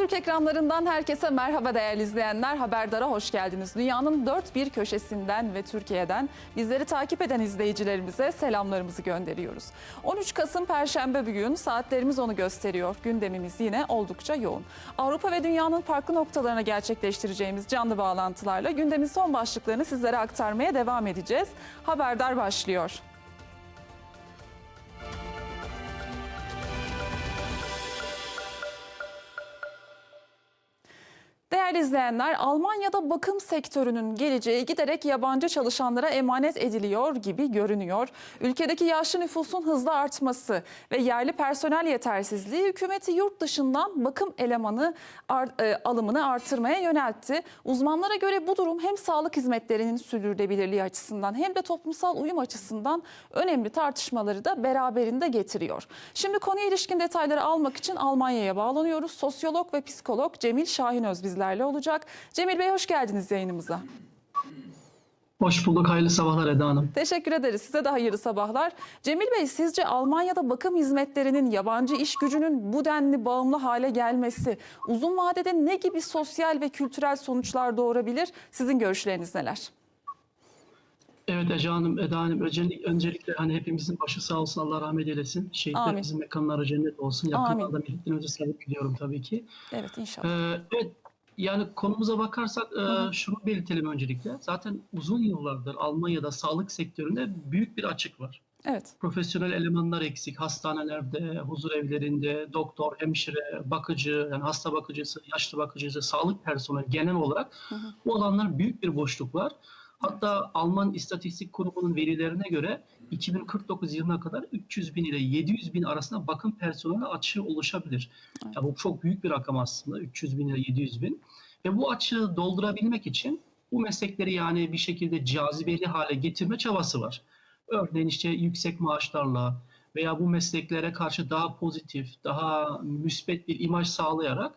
Habertürk ekranlarından herkese merhaba değerli izleyenler. Haberdara hoş geldiniz. Dünyanın dört bir köşesinden ve Türkiye'den bizleri takip eden izleyicilerimize selamlarımızı gönderiyoruz. 13 Kasım Perşembe bugün saatlerimiz onu gösteriyor. Gündemimiz yine oldukça yoğun. Avrupa ve dünyanın farklı noktalarına gerçekleştireceğimiz canlı bağlantılarla gündemin son başlıklarını sizlere aktarmaya devam edeceğiz. Haberdar başlıyor. İzleyenler, Almanya'da bakım sektörünün geleceği giderek yabancı çalışanlara emanet ediliyor gibi görünüyor. Ülkedeki yaşlı nüfusun hızla artması ve yerli personel yetersizliği hükümeti yurt dışından bakım elemanı ar- e, alımını artırmaya yöneltti. Uzmanlara göre bu durum hem sağlık hizmetlerinin sürdürülebilirliği açısından hem de toplumsal uyum açısından önemli tartışmaları da beraberinde getiriyor. Şimdi konuya ilişkin detayları almak için Almanya'ya bağlanıyoruz. Sosyolog ve psikolog Cemil Şahinöz bizlerle olacak. Cemil Bey hoş geldiniz yayınımıza. Hoş bulduk. Hayırlı sabahlar Eda Hanım. Teşekkür ederiz. Size de hayırlı sabahlar. Cemil Bey sizce Almanya'da bakım hizmetlerinin yabancı iş gücünün bu denli bağımlı hale gelmesi uzun vadede ne gibi sosyal ve kültürel sonuçlar doğurabilir? Sizin görüşleriniz neler? Evet Ece Hanım, Eda Hanım öncelik, öncelikle hani hepimizin başı sağ olsun Allah rahmet eylesin. Şehitlerimizin mekanları cennet olsun. Yakınlarda milletlerimize sağlık diliyorum tabii ki. Evet inşallah. Ee, evet yani konumuza bakarsak e, şunu belirtelim öncelikle. Zaten uzun yıllardır Almanya'da sağlık sektöründe büyük bir açık var. Evet. Profesyonel elemanlar eksik. Hastanelerde, huzur evlerinde, doktor, hemşire, bakıcı, yani hasta bakıcısı, yaşlı bakıcısı, sağlık personeli genel olarak bu alanlar büyük bir boşluk var. Hatta Alman İstatistik Kurumu'nun verilerine göre 2049 yılına kadar 300 bin ile 700 bin arasında bakım personeli açığı oluşabilir. Ya bu çok büyük bir rakam aslında 300 bin ile 700 bin. Ve bu açığı doldurabilmek için bu meslekleri yani bir şekilde cazibeli hale getirme çabası var. Örneğin işte yüksek maaşlarla veya bu mesleklere karşı daha pozitif, daha müspet bir imaj sağlayarak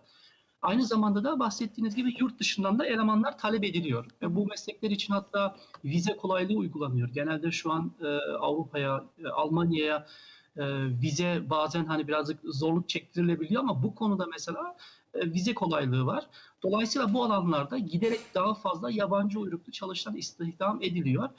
aynı zamanda da bahsettiğiniz gibi yurt dışından da elemanlar talep ediliyor. Ve bu meslekler için hatta vize kolaylığı uygulanıyor. Genelde şu an e, Avrupa'ya, e, Almanya'ya e, vize bazen hani birazcık zorluk çektirilebiliyor ama bu konuda mesela e, vize kolaylığı var. Dolayısıyla bu alanlarda giderek daha fazla yabancı uyruklu çalışan istihdam ediliyor.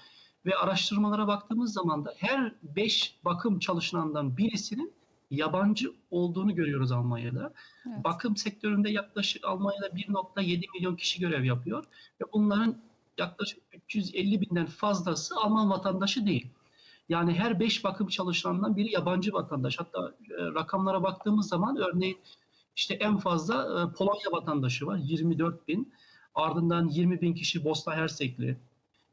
Ve araştırmalara baktığımız zaman da her 5 bakım çalışanından birisinin yabancı olduğunu görüyoruz Almanya'da. Evet. Bakım sektöründe yaklaşık Almanya'da 1.7 milyon kişi görev yapıyor. Ve bunların yaklaşık 350 binden fazlası Alman vatandaşı değil. Yani her 5 bakım çalışanından biri yabancı vatandaş. Hatta e, rakamlara baktığımız zaman örneğin işte en fazla e, Polonya vatandaşı var 24 bin. Ardından 20 bin kişi Bosna Hersekli.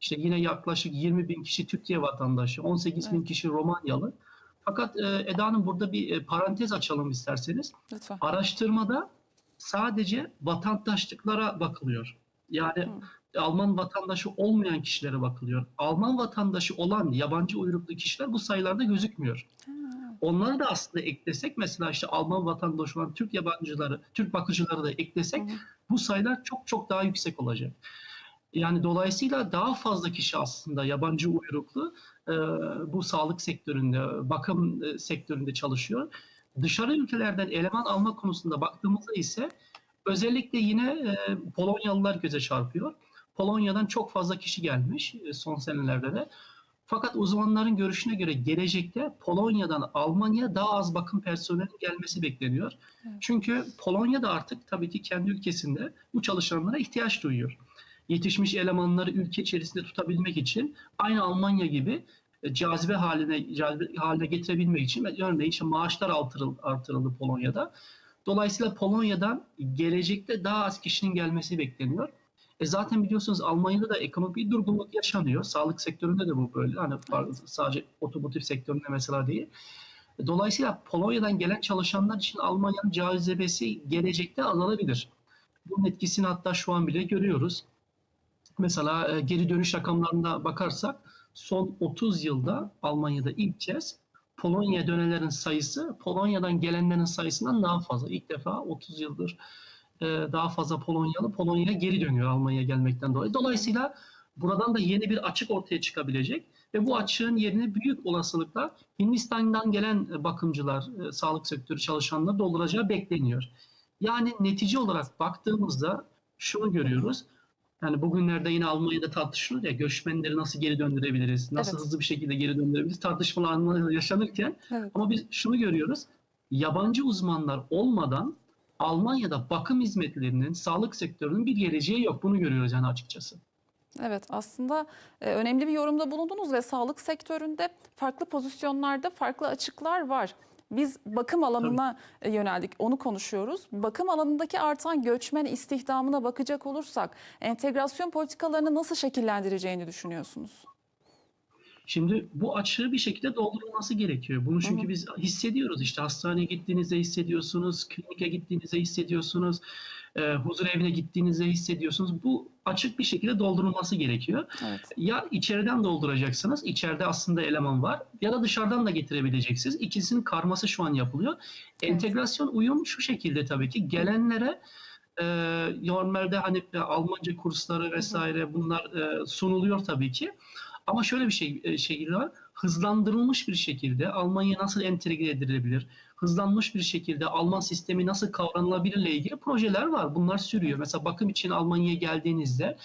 İşte yine yaklaşık 20 bin kişi Türkiye vatandaşı, 18 bin Evet. kişi Romanyalı. Fakat e, Eda Hanım burada bir e, parantez açalım isterseniz. Lütfen. Araştırmada sadece vatandaşlıklara bakılıyor. Yani Alman vatandaşı olmayan kişilere bakılıyor. Alman vatandaşı olan yabancı uyruklu kişiler bu sayılarda gözükmüyor. Onları da aslında eklesek mesela işte Alman vatandaşı olan Türk yabancıları, Türk bakıcıları da eklesek Hı hı. bu sayılar çok çok daha yüksek olacak. Yani dolayısıyla daha fazla kişi aslında yabancı uyruklu bu sağlık sektöründe, bakım e, sektöründe çalışıyor. Dışarı ülkelerden eleman alma konusunda baktığımızda ise özellikle yine e, Polonyalılar göze çarpıyor. Polonya'dan çok fazla kişi gelmiş e, son senelerde de. Fakat uzmanların görüşüne göre gelecekte Polonya'dan Almanya'ya daha az bakım personelinin gelmesi bekleniyor. Çünkü Polonya da artık tabii ki kendi ülkesinde bu çalışanlara ihtiyaç duyuyor. Yetişmiş elemanları ülke içerisinde tutabilmek için aynı Almanya gibi e, cazibe haline cazibe haline getirebilmek için örneğin işte maaşlar artırıldı, artırıldı Polonya'da. Dolayısıyla Polonya'dan gelecekte daha az kişinin gelmesi bekleniyor. E zaten biliyorsunuz Almanya'da da ekonomik bir durgunluk yaşanıyor. Sağlık sektöründe de bu böyle. Hani sadece otomotiv sektöründe mesela değil. Dolayısıyla Polonya'dan gelen çalışanlar için Almanya'nın cazibesi gelecekte azalabilir. Bunun etkisini hatta şu an bile görüyoruz. Mesela e, geri dönüş rakamlarına bakarsak son 30 yılda Almanya'da ilk kez Polonya'ya dönenlerin sayısı Polonya'dan gelenlerin sayısından daha fazla. İlk defa 30 yıldır e, daha fazla Polonyalı Polonya'ya geri dönüyor Almanya'ya gelmekten dolayı. Dolayısıyla buradan da yeni bir açık ortaya çıkabilecek ve bu açığın yerini büyük olasılıkla Hindistan'dan gelen bakımcılar, e, sağlık sektörü çalışanları dolduracağı bekleniyor. Yani netice olarak baktığımızda şunu görüyoruz. Yani bugünlerde yine Almanya'da tartışılıyor ya göçmenleri nasıl geri döndürebiliriz, nasıl Evet. hızlı bir şekilde geri döndürebiliriz tartışmalar yaşanırken Evet. ama biz şunu görüyoruz. Yabancı uzmanlar olmadan Almanya'da bakım hizmetlerinin, sağlık sektörünün bir geleceği yok. Bunu görüyoruz yani açıkçası. Evet aslında e, önemli bir yorumda bulundunuz ve sağlık sektöründe farklı pozisyonlarda farklı açıklar var. Biz bakım alanına e, yöneldik, onu konuşuyoruz. Bakım alanındaki artan göçmen istihdamına bakacak olursak entegrasyon politikalarını nasıl şekillendireceğini düşünüyorsunuz? Şimdi bu açığı bir şekilde doldurulması gerekiyor. Bunu çünkü biz hissediyoruz. İşte hastaneye gittiğinizde hissediyorsunuz, klinike gittiğinizde hissediyorsunuz, e, huzur evine gittiğinizde hissediyorsunuz. Bu açık bir şekilde doldurulması gerekiyor. Evet. Ya içeriden dolduracaksınız, içeride aslında eleman var ya da dışarıdan da getirebileceksiniz. İkisinin karması şu an yapılıyor. Entegrasyon uyum şu şekilde tabii ki gelenlere e, normalde hani e, Almanca kursları vesaire bunlar e, sunuluyor tabii ki. Ama şöyle bir şey e, şey var. Hızlandırılmış bir şekilde Almanya nasıl entegre edilebilir? Hızlanmış bir şekilde Alman sistemi nasıl kavranılabilir ile ilgili projeler var. Bunlar sürüyor. Mesela bakım için Almanya'ya geldiğinizde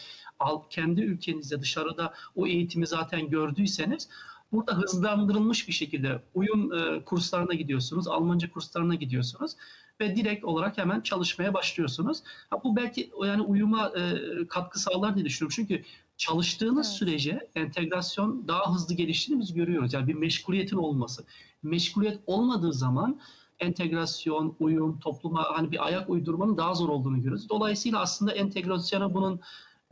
kendi ülkenizde dışarıda o eğitimi zaten gördüyseniz burada hızlandırılmış bir şekilde uyum e, kurslarına gidiyorsunuz, Almanca kurslarına gidiyorsunuz ve direkt olarak hemen çalışmaya başlıyorsunuz. Ha, bu belki yani uyuma e, katkı sağlar diye düşünüyorum. Çünkü çalıştığınız Evet. sürece entegrasyon daha hızlı geliştiğini biz görüyoruz. Yani bir meşguliyetin olması. Meşguliyet olmadığı zaman entegrasyon, uyum, topluma hani bir ayak uydurmanın daha zor olduğunu görüyoruz. Dolayısıyla aslında entegrasyona bunun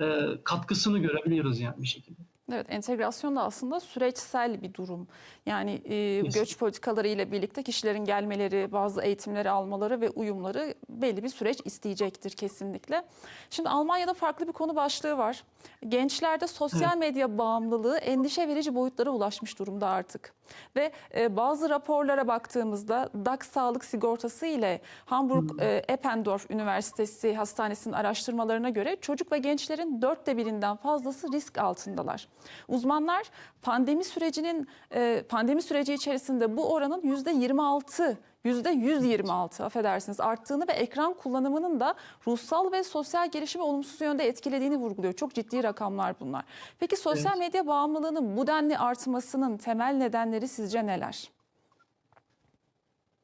e, katkısını görebiliyoruz yani bir şekilde. Evet, entegrasyon da aslında süreçsel bir durum. Yani e, göç politikaları ile birlikte kişilerin gelmeleri, bazı eğitimleri almaları ve uyumları belli bir süreç isteyecektir kesinlikle. Şimdi Almanya'da farklı bir konu başlığı var. Gençlerde sosyal medya bağımlılığı endişe verici boyutlara ulaşmış durumda artık. Ve e, bazı raporlara baktığımızda DAX Sağlık Sigortası ile Hamburg e, Eppendorf Üniversitesi Hastanesi'nin araştırmalarına göre çocuk ve gençlerin dörtte birinden fazlası risk altındalar. Uzmanlar pandemi sürecinin e, pandemi süreci içerisinde bu oranın yüzde 26 yüzde 126 affedersiniz arttığını ve ekran kullanımının da ruhsal ve sosyal gelişimi olumsuz yönde etkilediğini vurguluyor. Çok ciddi rakamlar bunlar. Peki sosyal medya bağımlılığının bu denli artmasının temel nedenleri sizce neler?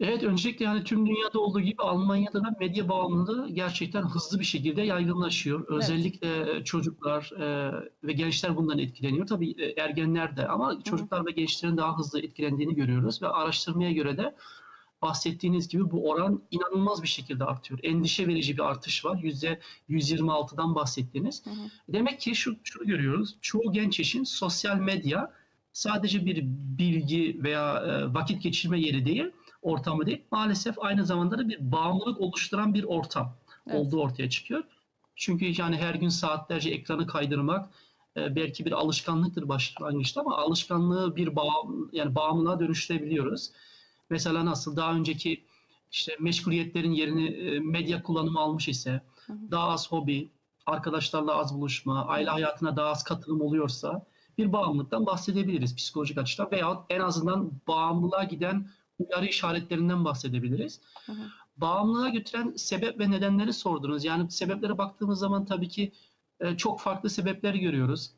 Evet, öncelikle yani tüm dünyada olduğu gibi Almanya'da da medya bağımlılığı gerçekten hızlı bir şekilde yaygınlaşıyor. Özellikle çocuklar e, ve gençler bundan etkileniyor. Tabii e, ergenler de ama çocuklar ve gençlerin daha hızlı etkilendiğini görüyoruz ve araştırmaya göre de bahsettiğiniz gibi bu oran inanılmaz bir şekilde artıyor. Endişe verici bir artış var. Yüzde 126'dan bahsettiğiniz. Hı hı. Demek ki şu, şunu görüyoruz. Çoğu genç için sosyal medya sadece bir bilgi veya e, vakit geçirme yeri değil, ortamı değil. Maalesef aynı zamanda da bir bağımlılık oluşturan bir ortam Evet. olduğu ortaya çıkıyor. Çünkü yani her gün saatlerce ekranı kaydırmak e, belki bir alışkanlıktır başlangıçta ama alışkanlığı bir bağım, yani bağımlılığa dönüştürebiliyoruz. Mesela nasıl daha önceki işte meşguliyetlerin yerini e, medya kullanımı almış ise Hı hı. daha az hobi, arkadaşlarla az buluşma, aile hayatına daha az katılım oluyorsa bir bağımlılıktan bahsedebiliriz psikolojik açıdan veya en azından bağımlılığa giden uyarı işaretlerinden bahsedebiliriz. Hı hı. Bağımlılığa götüren sebep ve nedenleri sordunuz. Yani sebeplere baktığımız zaman tabii ki e, çok farklı sebepler görüyoruz.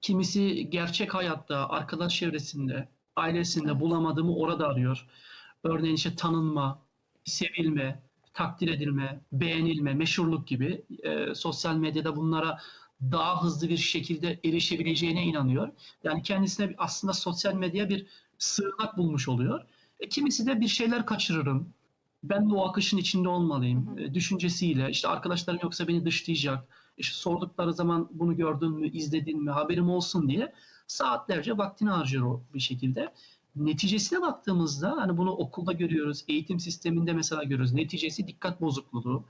Kimisi gerçek hayatta, arkadaş çevresinde, ailesinde Evet. bulamadığımı orada arıyor. Örneğin işte tanınma, sevilme, takdir edilme, beğenilme, meşhurluk gibi e, sosyal medyada bunlara daha hızlı bir şekilde erişebileceğine inanıyor. Yani kendisine aslında sosyal medya bir sığınak bulmuş oluyor. E, kimisi de bir şeyler kaçırırım. Ben de o akışın içinde olmalıyım. E, düşüncesiyle işte arkadaşlarım yoksa beni dışlayacak. İşte sordukları zaman bunu gördün mü, izledin mi, haberim olsun diye saatlerce vaktini harcıyor o bir şekilde. Neticesine baktığımızda hani bunu okulda görüyoruz, eğitim sisteminde mesela görüyoruz. Neticesi dikkat bozukluğu.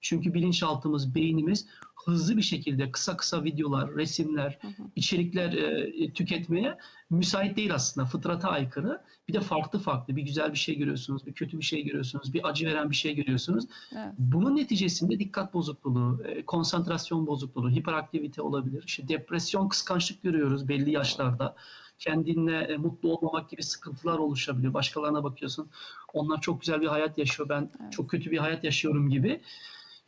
Çünkü bilinçaltımız, beynimiz hızlı bir şekilde kısa kısa videolar, resimler, Hı hı. içerikler e, tüketmeye müsait değil aslında. Fıtrata aykırı. Bir de farklı farklı. Bir güzel bir şey görüyorsunuz, bir kötü bir şey görüyorsunuz, bir acı veren bir şey görüyorsunuz. Evet. Bunun neticesinde dikkat bozukluğu, e, konsantrasyon bozukluğu, hiperaktivite olabilir. İşte depresyon, kıskançlık görüyoruz belli yaşlarda. kendinle e, mutlu olmamak gibi sıkıntılar oluşabiliyor. Başkalarına bakıyorsun. Onlar çok güzel bir hayat yaşıyor. Ben Evet. çok kötü bir hayat yaşıyorum gibi.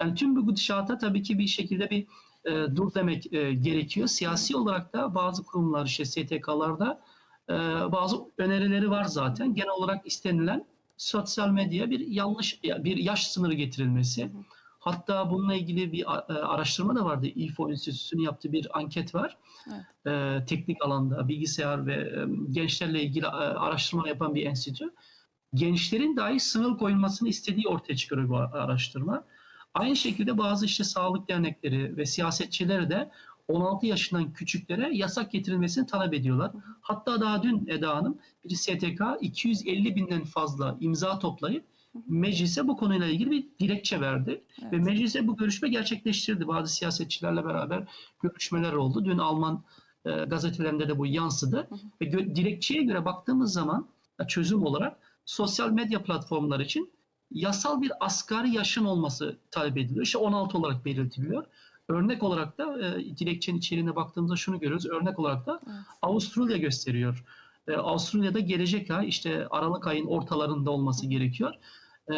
Yani tüm bu gidişata tabii ki bir şekilde bir e, dur demek e, gerekiyor. Siyasi olarak da bazı kurumlar işte STK'larda e, bazı önerileri var zaten. Genel olarak istenilen sosyal medyaya bir yanlış bir yaş sınırı getirilmesi. Hatta bununla ilgili bir e, araştırma da vardı. İFO Enstitüsü'nün yaptığı bir anket var. E, teknik alanda bilgisayar ve e, gençlerle ilgili e, araştırma yapan bir enstitü. Gençlerin dahi sınır koyulmasını istediği ortaya çıkıyor bu araştırma. Aynı şekilde bazı işte sağlık dernekleri ve siyasetçileri de 16 yaşından küçüklere yasak getirilmesini talep ediyorlar. Hatta daha dün Eda Hanım bir STK 250 binden fazla imza toplayıp meclise bu konuyla ilgili bir dilekçe verdi. Evet. Ve meclise bu görüşme gerçekleştirdi. Bazı siyasetçilerle beraber görüşmeler oldu. Dün Alman e, gazetelerinde de bu yansıdı. Ve gö- dilekçeye göre baktığımız zaman çözüm olarak sosyal medya platformları için yasal bir asgari yaşın olması talep ediliyor. İşte 16 olarak belirtiliyor. Örnek olarak da e, dilekçenin içeriğine baktığımızda şunu görüyoruz. Örnek olarak da Evet. Avusturya gösteriyor. E, Avusturya'da gelecek ay işte Aralık ayın ortalarında olması gerekiyor. E,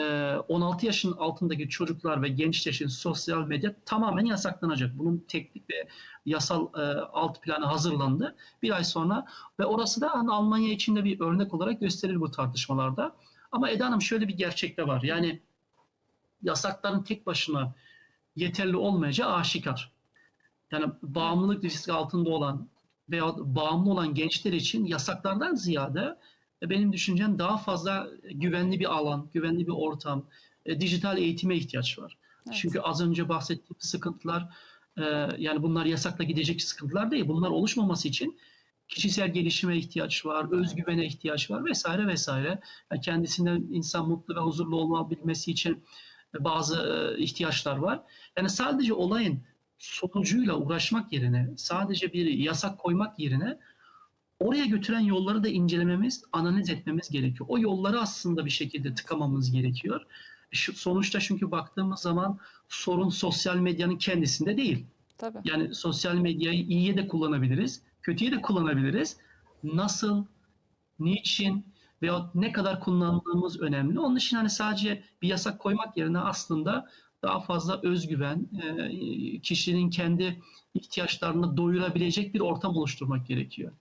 16 yaşın altındaki çocuklar ve gençler için sosyal medya tamamen yasaklanacak. Bunun teknik ve yasal e, alt planı hazırlandı. Bir ay sonra ve orası da hani Almanya için de bir örnek olarak gösterilir bu tartışmalarda. Ama Eda Hanım şöyle bir gerçek de var. Yani yasakların tek başına yeterli olmayacağı aşikar. Yani bağımlılık riski altında olan veya bağımlı olan gençler için yasaklardan ziyade e, benim düşüncem daha fazla güvenli bir alan, güvenli bir ortam, e, dijital eğitime ihtiyaç var. Evet. Çünkü az önce bahsettiğim sıkıntılar e, yani bunlar yasakla gidecek sıkıntılar değil. Bunlar oluşmaması için kişisel gelişime ihtiyaç var, özgüvene ihtiyaç var vesaire vesaire. Yani kendisinden insan mutlu ve huzurlu olabilmesi için bazı e, ihtiyaçlar var. Yani sadece olayın sonucuyla uğraşmak yerine, sadece bir yasak koymak yerine oraya götüren yolları da incelememiz, analiz etmemiz gerekiyor. O yolları aslında bir şekilde tıkamamız gerekiyor. Şu, sonuçta çünkü baktığımız zaman sorun sosyal medyanın kendisinde değil. Tabii. Yani sosyal medyayı iyiye de kullanabiliriz, kötüye de kullanabiliriz. Nasıl, niçin veya ne kadar kullandığımız önemli. Onun için hani sadece bir yasak koymak yerine aslında daha fazla özgüven, e, kişinin kendi ihtiyaçlarını doyurabilecek bir ortam oluşturmak gerekiyor.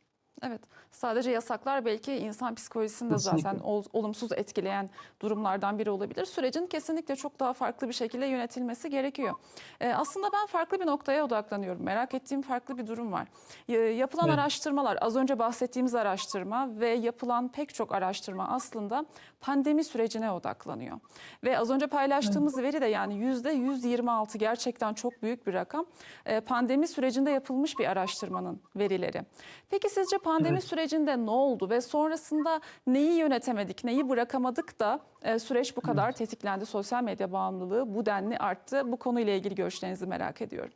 Evet. Sadece yasaklar belki insan psikolojisini de Kesinlikle. zaten ol- olumsuz etkileyen durumlardan biri olabilir. Sürecin kesinlikle çok daha farklı bir şekilde yönetilmesi gerekiyor. Ee, aslında ben farklı bir noktaya odaklanıyorum. Merak ettiğim farklı bir durum var. Y- yapılan Evet. araştırmalar, az önce bahsettiğimiz araştırma ve yapılan pek çok araştırma aslında pandemi sürecine odaklanıyor. Ve az önce paylaştığımız veri de yani yüzde 126 gerçekten çok büyük bir rakam. Ee, pandemi sürecinde yapılmış bir araştırmanın verileri. Peki sizce pandemi Evet. sürecinde ne oldu ve sonrasında neyi yönetemedik, neyi bırakamadık da e, süreç bu kadar tetiklendi? Sosyal medya bağımlılığı bu denli arttı. Bu konuyla ilgili görüşlerinizi merak ediyorum.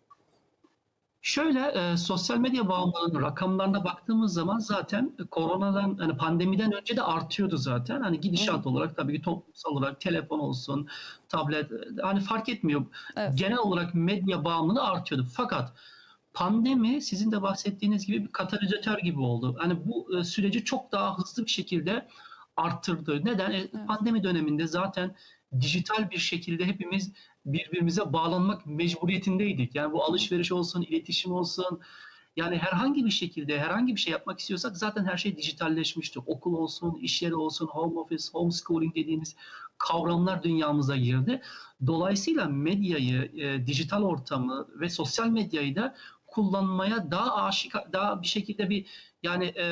Şöyle e, sosyal medya bağımlılığının rakamlarına baktığımız zaman zaten koronadan hani pandemiden önce de artıyordu zaten. Hani gidişat olarak tabii ki toplumsal olarak telefon olsun, tablet e, hani fark etmiyor. Evet. Genel olarak medya bağımlılığı artıyordu. Fakat pandemi sizin de bahsettiğiniz gibi bir katalizatör gibi oldu. Hani bu e, süreci çok daha hızlı bir şekilde arttırdı. Neden? E, Pandemi döneminde zaten dijital bir şekilde hepimiz birbirimize bağlanmak mecburiyetindeydik. Yani bu alışveriş olsun, iletişim olsun. Yani herhangi bir şekilde herhangi bir şey yapmak istiyorsak zaten her şey dijitalleşmişti. Okul olsun, iş yeri olsun, home office, homeschooling dediğimiz kavramlar dünyamıza girdi. Dolayısıyla medyayı, e, dijital ortamı ve sosyal medyayı da kullanmaya daha aşika, daha bir şekilde bir yani e,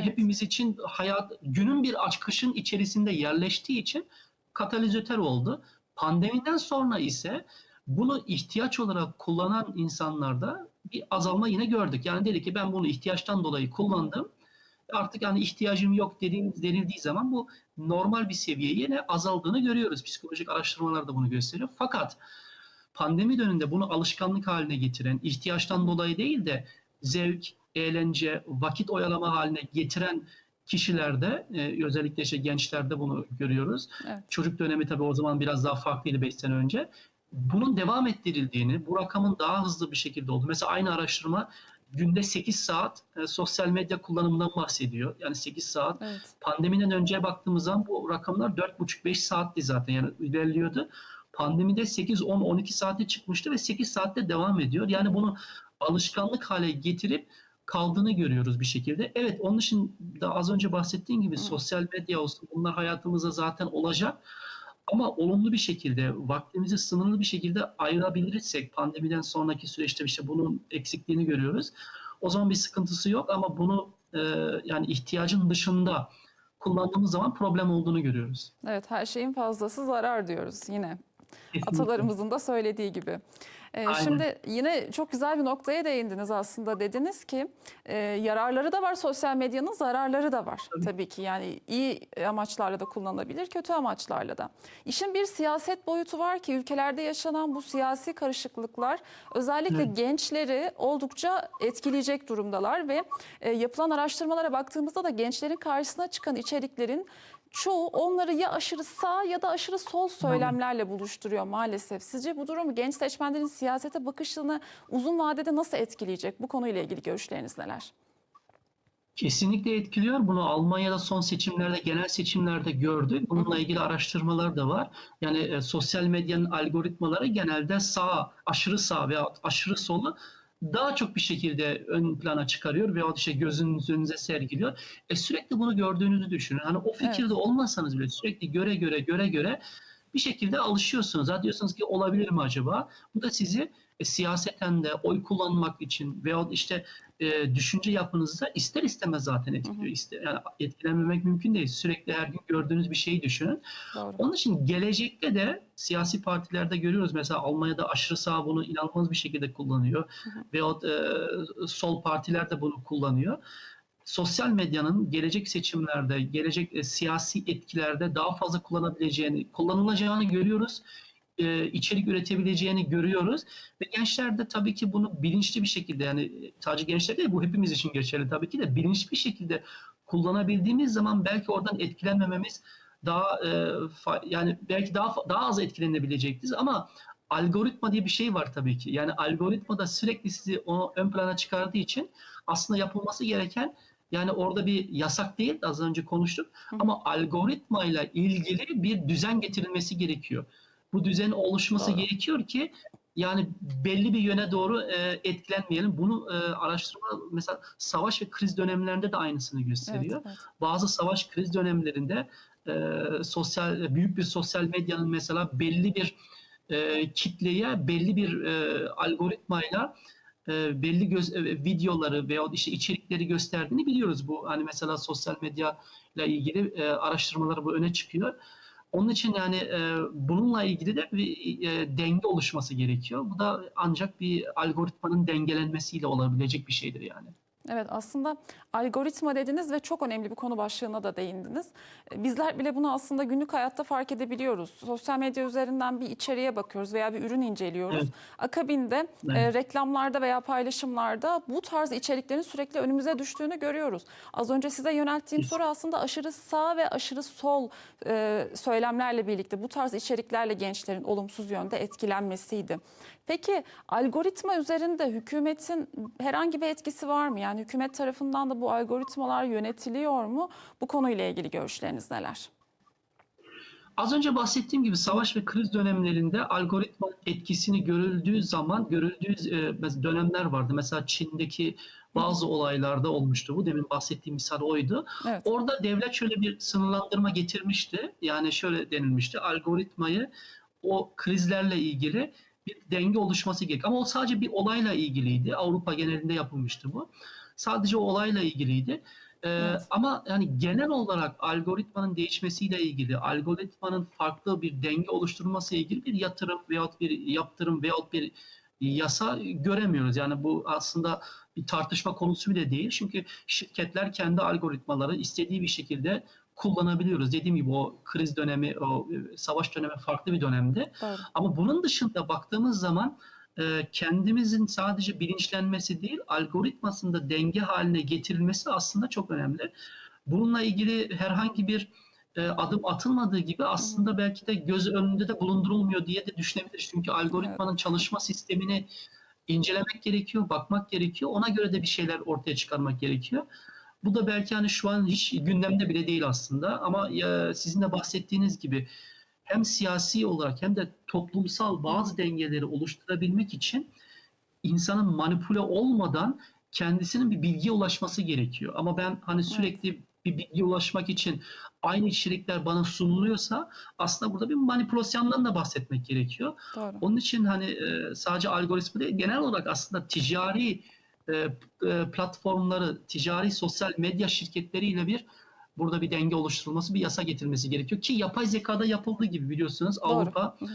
hepimiz için hayat günün bir akışın içerisinde yerleştiği için katalizatör oldu. Pandemiden sonra ise bunu ihtiyaç olarak kullanan insanlarda bir azalma yine gördük. Yani dedi ki ben bunu ihtiyaçtan dolayı kullandım. Artık yani ihtiyacım yok dediğim, denildiği zaman bu normal bir seviyeye yine azaldığını görüyoruz. Psikolojik araştırmalar da bunu gösteriyor. Fakat pandemi döneminde bunu alışkanlık haline getiren, ihtiyaçtan dolayı değil de zevk, eğlence, vakit oyalama haline getiren kişilerde e, özellikle işte gençlerde bunu görüyoruz. Evet. Çocuk dönemi tabii o zaman biraz daha farklıydı 5 sene önce. Bunun devam ettirildiğini, bu rakamın daha hızlı bir şekilde oldu. Mesela aynı araştırma günde 8 saat e, sosyal medya kullanımından bahsediyor. Yani 8 saat. Evet. Pandemiden önce baktığımız zaman bu rakamlar 4,5-5 saatti zaten yani ilerliyordu. Pandemide 8, 10, 12 saate çıkmıştı ve 8 saatte devam ediyor. Yani bunu alışkanlık hale getirip kaldığını görüyoruz bir şekilde. Evet onun için da az önce bahsettiğim gibi Hı. sosyal medya olsun bunlar hayatımızda zaten olacak. Ama olumlu bir şekilde, vaktimizi sınırlı bir şekilde ayırabilirsek pandemiden sonraki süreçte işte bunun eksikliğini görüyoruz. O zaman bir sıkıntısı yok ama bunu e, yani ihtiyacın dışında kullandığımız zaman problem olduğunu görüyoruz. Evet, her şeyin fazlası zarar diyoruz yine. Atalarımızın da söylediği gibi. Ee, şimdi yine çok güzel bir noktaya değindiniz aslında. Dediniz ki e, yararları da var sosyal medyanın, zararları da var. Tabii. Tabii ki yani iyi amaçlarla da kullanılabilir, kötü amaçlarla da. İşin bir siyaset boyutu var ki ülkelerde yaşanan bu siyasi karışıklıklar özellikle Evet. gençleri oldukça etkileyecek durumdalar ve e, yapılan araştırmalara baktığımızda da gençlerin karşısına çıkan içeriklerin çoğu onları ya aşırı sağ ya da aşırı sol söylemlerle buluşturuyor maalesef. Sizce bu durum genç seçmenlerin siyasete bakışını uzun vadede nasıl etkileyecek? Bu konuyla ilgili görüşleriniz neler? Kesinlikle etkiliyor. Bunu Almanya'da son seçimlerde, genel seçimlerde gördük. Bununla ilgili araştırmalar da var. Yani e, sosyal medyanın algoritmaları genelde sağ, aşırı sağ veya aşırı solu daha çok bir şekilde ön plana çıkarıyor veya işte gözünüz önünüze sergiliyor. E sürekli bunu gördüğünüzü düşünün. Hani o fikirde Evet. olmasanız bile sürekli göre göre göre göre bir şekilde alışıyorsunuz. Ha diyorsunuz ki olabilir mi acaba? Bu da sizi e, siyaseten de oy kullanmak için veya işte e, düşünce yapınızda ister istemez zaten etkiliyor. İste, yani etkilenmemek mümkün değil. Sürekli her gün gördüğünüz bir şeyi düşünün. Doğru. Onun için gelecekte de siyasi partilerde görüyoruz. Mesela Almanya'da aşırı sağ bunu inanılmaz bir şekilde kullanıyor. Veyahut e, sol partiler de bunu kullanıyor. Sosyal medyanın gelecek seçimlerde, gelecek e, siyasi etkilerde daha fazla kullanabileceğini, kullanılacağını görüyoruz. E, içerik üretebileceğini görüyoruz. Ve gençler de tabii ki bunu bilinçli bir şekilde yani sadece gençler değil bu hepimiz için geçerli tabii ki de bilinçli bir şekilde kullanabildiğimiz zaman belki oradan etkilenmememiz daha e, fa- yani belki daha daha az etkilenebilecektiniz ama algoritma diye bir şey var tabii ki. Yani algoritma da sürekli sizi onu ön plana çıkardığı için aslında yapılması gereken yani orada bir yasak değil az önce konuştuk Hı. ama algoritmayla ilgili bir düzen getirilmesi gerekiyor. Bu düzenin oluşması Doğru. gerekiyor ki yani belli bir yöne doğru e, etkilenmeyelim. Bunu e, araştırma mesela savaş ve kriz dönemlerinde de aynısını Evet, gösteriyor evet. bazı savaş kriz dönemlerinde e, sosyal büyük bir sosyal medyanın mesela belli bir e, kitleye belli bir e, algoritmayla e, belli göz, e, videoları veya işte içerikleri gösterdiğini biliyoruz. Bu hani mesela sosyal medya ile ilgili e, araştırmalar bu öne çıkıyor. Onun için yani e, bununla ilgili de bir e, denge oluşması gerekiyor. Bu da ancak bir algoritmanın dengelenmesiyle olabilecek bir şeydir yani. Evet aslında algoritma dediniz ve çok önemli bir konu başlığına da değindiniz. E, Bizler bile bunu aslında günlük hayatta fark edebiliyoruz. Sosyal medya üzerinden bir içeriğe bakıyoruz veya bir ürün inceliyoruz. Evet. Akabinde e, Evet. reklamlarda veya paylaşımlarda bu tarz içeriklerin sürekli önümüze düştüğünü görüyoruz. Az önce size yönelttiğim soru aslında aşırı sağ ve aşırı sol e, söylemlerle birlikte bu tarz içeriklerle gençlerin olumsuz yönde etkilenmesiydi. Peki algoritma üzerinde hükümetin herhangi bir etkisi var mı? Yani hükümet tarafından da bu algoritmalar yönetiliyor mu? Bu konuyla ilgili görüşleriniz neler? Az önce bahsettiğim gibi savaş ve kriz dönemlerinde algoritmanın etkisini görüldüğü zaman görüldüğü e, dönemler vardı. Mesela Çin'deki bazı olaylarda olmuştu. Bu demin bahsettiğim misal oydu. Evet. Orada devlet şöyle bir sınırlandırma getirmişti. Yani şöyle denilmişti. Algoritmayı o krizlerle ilgili bir denge oluşması gerek. Ama o sadece bir olayla ilgiliydi. Avrupa genelinde yapılmıştı bu. Sadece o olayla ilgiliydi. Ee, Evet. Ama yani genel olarak algoritmanın değişmesiyle ilgili, algoritmanın farklı bir denge oluşturması ilgili bir yatırım veyahut bir yaptırım veyahut bir yasa göremiyoruz. Yani bu aslında bir tartışma konusu bile değil. Çünkü şirketler kendi algoritmaları istediği bir şekilde kullanabiliyoruz. Dediğim gibi o kriz dönemi, o e, savaş dönemi farklı bir dönemdi. Doğru. Ama bunun dışında baktığımız zaman e, kendimizin sadece bilinçlenmesi değil, algoritmasında denge haline getirilmesi aslında çok önemli. Bununla ilgili herhangi bir e, adım atılmadığı gibi aslında belki de göz önünde de bulundurulmuyor diye de düşünebiliriz. Çünkü algoritmanın çalışma sistemini incelemek gerekiyor, bakmak gerekiyor. Ona göre de bir şeyler ortaya çıkarmak gerekiyor. Bu da belki hani şu an hiç gündemde bile değil aslında ama ya sizin de bahsettiğiniz gibi hem siyasi olarak hem de toplumsal bazı dengeleri oluşturabilmek için insanın manipüle olmadan kendisinin bir bilgiye ulaşması gerekiyor. Ama ben hani sürekli bir bilgiye ulaşmak için aynı içerikler bana sunuluyorsa aslında burada bir manipülasyondan da bahsetmek gerekiyor. Doğru. Onun için hani e, sadece algoritma değil genel olarak aslında ticari e, e, platformları, ticari sosyal medya şirketleriyle bir burada bir denge oluşturulması, bir yasa getirilmesi gerekiyor ki yapay zekada yapıldığı gibi biliyorsunuz Doğru. Avrupa hı.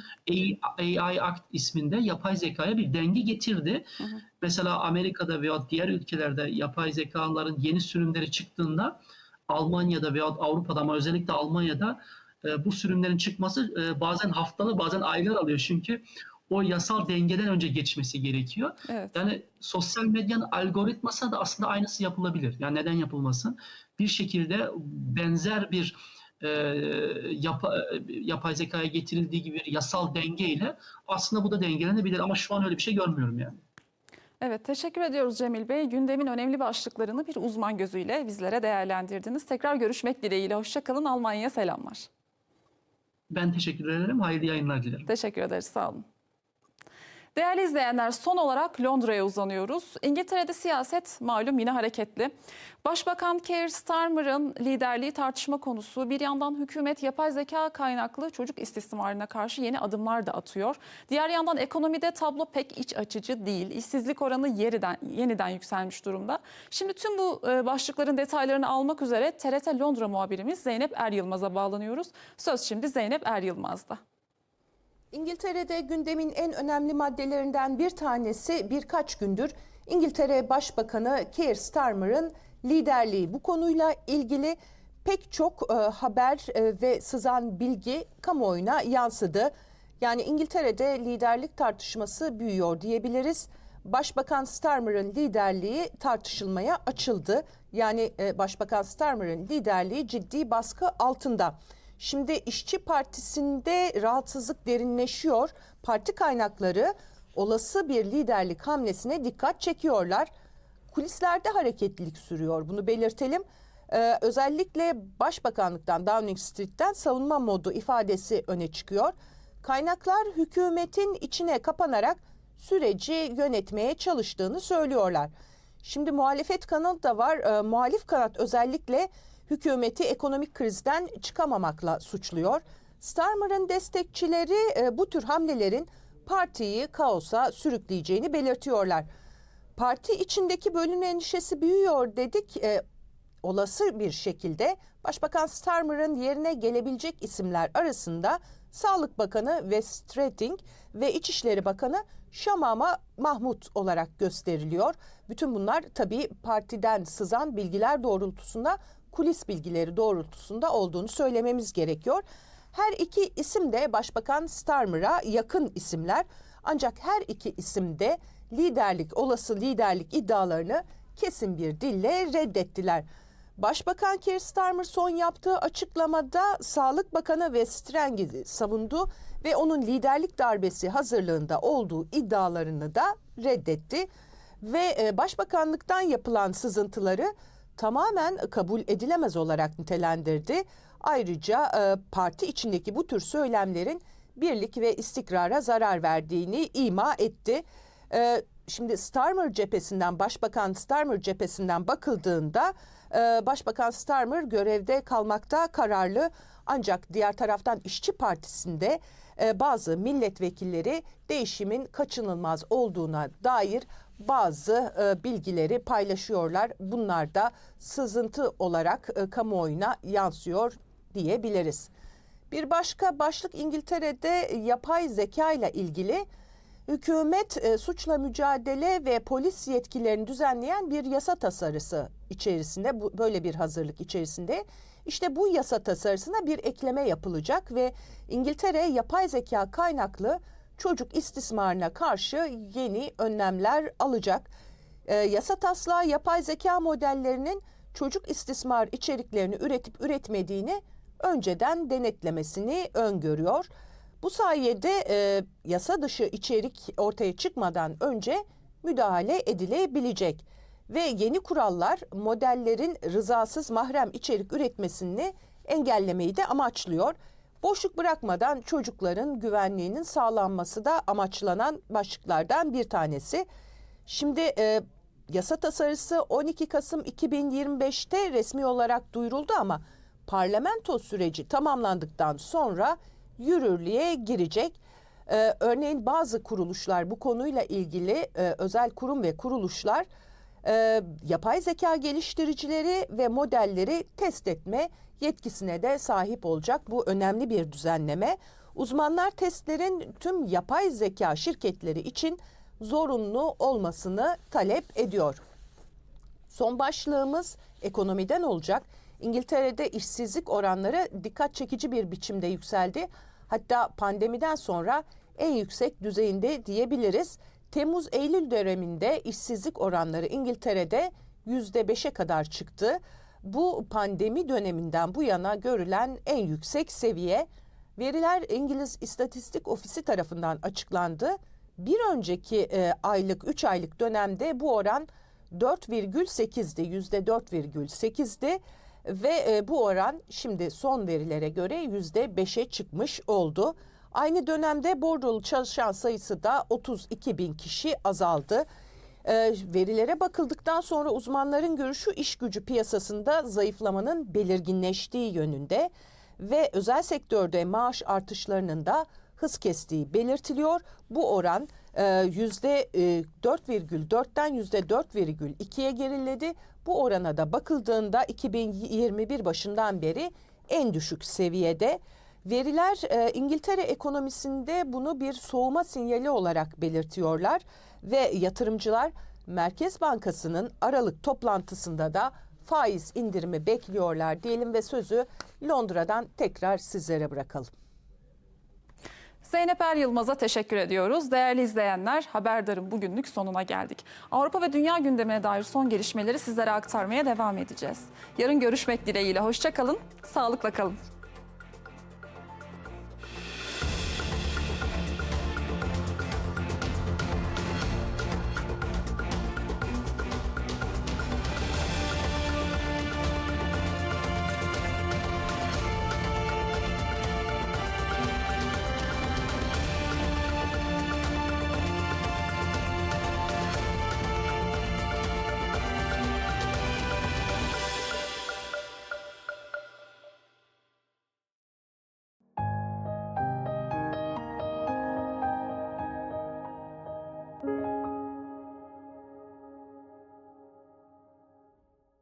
AI Act isminde yapay zekaya bir denge getirdi. Hı hı. Mesela Amerika'da veya diğer ülkelerde yapay zekaların yeni sürümleri çıktığında Almanya'da veya Avrupa'da ama özellikle Almanya'da e, bu sürümlerin çıkması e, bazen haftalı bazen aylar alıyor çünkü o yasal dengeden önce geçmesi gerekiyor. Evet. Yani sosyal medyanın algoritması da aslında aynısı yapılabilir. Yani neden yapılmasın? Bir şekilde benzer bir e, e, yapay zekaya getirildiği gibi bir yasal dengeyle aslında bu da dengelenebilir ama şu an öyle bir şey görmüyorum yani. Evet, teşekkür ediyoruz Cemil Bey. Gündemin önemli başlıklarını bir uzman gözüyle bizlere değerlendirdiniz. Tekrar görüşmek dileğiyle. Hoşçakalın. Almanya'ya selamlar. Ben teşekkür ederim. Hayırlı yayınlar dilerim. Teşekkür ederiz. Sağ olun. Değerli izleyenler son olarak Londra'ya uzanıyoruz. İngiltere'de siyaset malum yine hareketli. Başbakan Keir Starmer'ın liderliği tartışma konusu. Bir yandan hükümet yapay zeka kaynaklı çocuk istismarına karşı yeni adımlar da atıyor. Diğer yandan ekonomide tablo pek iç açıcı değil. İşsizlik oranı yeniden, yeniden yükselmiş durumda. Şimdi tüm bu e, başlıkların detaylarını almak üzere TRT Londra muhabirimiz Zeynep Er Yılmaz'a bağlanıyoruz. Söz şimdi Zeynep Er Yılmaz'da. İngiltere'de gündemin en önemli maddelerinden bir tanesi birkaç gündür İngiltere Başbakanı Keir Starmer'ın liderliği. Bu konuyla ilgili pek çok e, haber e, ve sızan bilgi kamuoyuna yansıdı. Yani İngiltere'de liderlik tartışması büyüyor diyebiliriz. Başbakan Starmer'ın liderliği tartışılmaya açıldı. Yani e, Başbakan Starmer'ın liderliği ciddi baskı altında. Şimdi İşçi Partisi'nde rahatsızlık derinleşiyor. Parti kaynakları olası bir liderlik hamlesine dikkat çekiyorlar. Kulislerde hareketlilik sürüyor bunu belirtelim. Ee, özellikle Başbakanlıktan Downing Street'ten savunma modu ifadesi öne çıkıyor. Kaynaklar hükümetin içine kapanarak süreci yönetmeye çalıştığını söylüyorlar. Şimdi muhalefet kanadı da var. Ee, muhalif kanat özellikle hükümeti ekonomik krizden çıkamamakla suçluyor. Starmer'ın destekçileri e, bu tür hamlelerin partiyi kaosa sürükleyeceğini belirtiyorlar. Parti içindeki bölünme endişesi büyüyor dedik. E, olası bir şekilde Başbakan Starmer'ın yerine gelebilecek isimler arasında Sağlık Bakanı Wes Streeting ve İçişleri Bakanı Şamama Mahmut olarak gösteriliyor. Bütün bunlar tabii partiden sızan bilgiler doğrultusunda kulis bilgileri doğrultusunda olduğunu söylememiz gerekiyor. Her iki isim de Başbakan Starmer'a yakın isimler. Ancak her iki isim de liderlik, olası liderlik iddialarını kesin bir dille reddettiler. Başbakan Keir Starmer son yaptığı açıklamada Sağlık Bakanı Wes Strang'i savundu ve onun liderlik darbesi hazırlığında olduğu iddialarını da reddetti. Ve e, başbakanlıktan yapılan sızıntıları tamamen kabul edilemez olarak nitelendirdi. Ayrıca e, parti içindeki bu tür söylemlerin birlik ve istikrara zarar verdiğini ima etti. E, Şimdi Starmer cephesinden, Başbakan Starmer cephesinden bakıldığında e, Başbakan Starmer görevde kalmakta kararlı. Ancak diğer taraftan İşçi Partisi'nde e, bazı milletvekilleri değişimin kaçınılmaz olduğuna dair bazı e, bilgileri paylaşıyorlar. Bunlar da sızıntı olarak e, kamuoyuna yansıyor diyebiliriz. Bir başka başlık İngiltere'de yapay zeka ile ilgili hükümet e, suçla mücadele ve polis yetkilerini düzenleyen bir yasa tasarısı içerisinde bu, böyle bir hazırlık içerisinde işte bu yasa tasarısına bir ekleme yapılacak ve İngiltere yapay zeka kaynaklı çocuk istismarına karşı yeni önlemler alacak. E, yasa taslağı yapay zeka modellerinin çocuk istismar içeriklerini üretip üretmediğini önceden denetlemesini öngörüyor. Bu sayede e, yasa dışı içerik ortaya çıkmadan önce müdahale edilebilecek. Ve yeni kurallar modellerin rızasız mahrem içerik üretmesini engellemeyi de amaçlıyor. Boşluk bırakmadan çocukların güvenliğinin sağlanması da amaçlanan başlıklardan bir tanesi. Şimdi e, yasa tasarısı 12 Kasım 2025'te resmi olarak duyuruldu ama parlamento süreci tamamlandıktan sonra yürürlüğe girecek. Ee, örneğin bazı kuruluşlar bu konuyla ilgili e, özel kurum ve kuruluşlar e, yapay zeka geliştiricileri ve modelleri test etme yetkisine de sahip olacak. Bu önemli bir düzenleme. Uzmanlar testlerin tüm yapay zeka şirketleri için zorunlu olmasını talep ediyor. Son başlığımız ekonomiden olacak. İngiltere'de işsizlik oranları dikkat çekici bir biçimde yükseldi. Hatta pandemiden sonra en yüksek düzeyinde diyebiliriz. Temmuz-Eylül döneminde işsizlik oranları İngiltere'de yüzde beşe kadar çıktı. Bu pandemi döneminden bu yana görülen en yüksek seviye. Veriler İngiliz İstatistik Ofisi tarafından açıklandı. Bir önceki e, aylık 3 aylık dönemde bu oran 4,8'di, yüzde 4,8'di ve e, bu oran şimdi son verilere göre yüzde 5'e çıkmış oldu. Aynı dönemde bordrolu çalışan sayısı da 32 bin kişi azaldı. E, verilere bakıldıktan sonra uzmanların görüşü iş gücü piyasasında zayıflamanın belirginleştiği yönünde ve özel sektörde maaş artışlarının da hız kestiği belirtiliyor. Bu oran e, yüzde e, 4,4'ten yüzde 4,2'ye geriledi. Bu orana da bakıldığında 2021 başından beri en düşük seviyede. Veriler e, İngiltere ekonomisinde bunu bir soğuma sinyali olarak belirtiyorlar ve yatırımcılar Merkez Bankası'nın Aralık toplantısında da faiz indirimi bekliyorlar diyelim ve sözü Londra'dan tekrar sizlere bırakalım. Zeynep Er Yılmaz'a teşekkür ediyoruz. Değerli izleyenler, Haberdar'ın bugünlük sonuna geldik. Avrupa ve dünya gündemine dair son gelişmeleri sizlere aktarmaya devam edeceğiz. Yarın görüşmek dileğiyle. Hoşçakalın, sağlıkla kalın.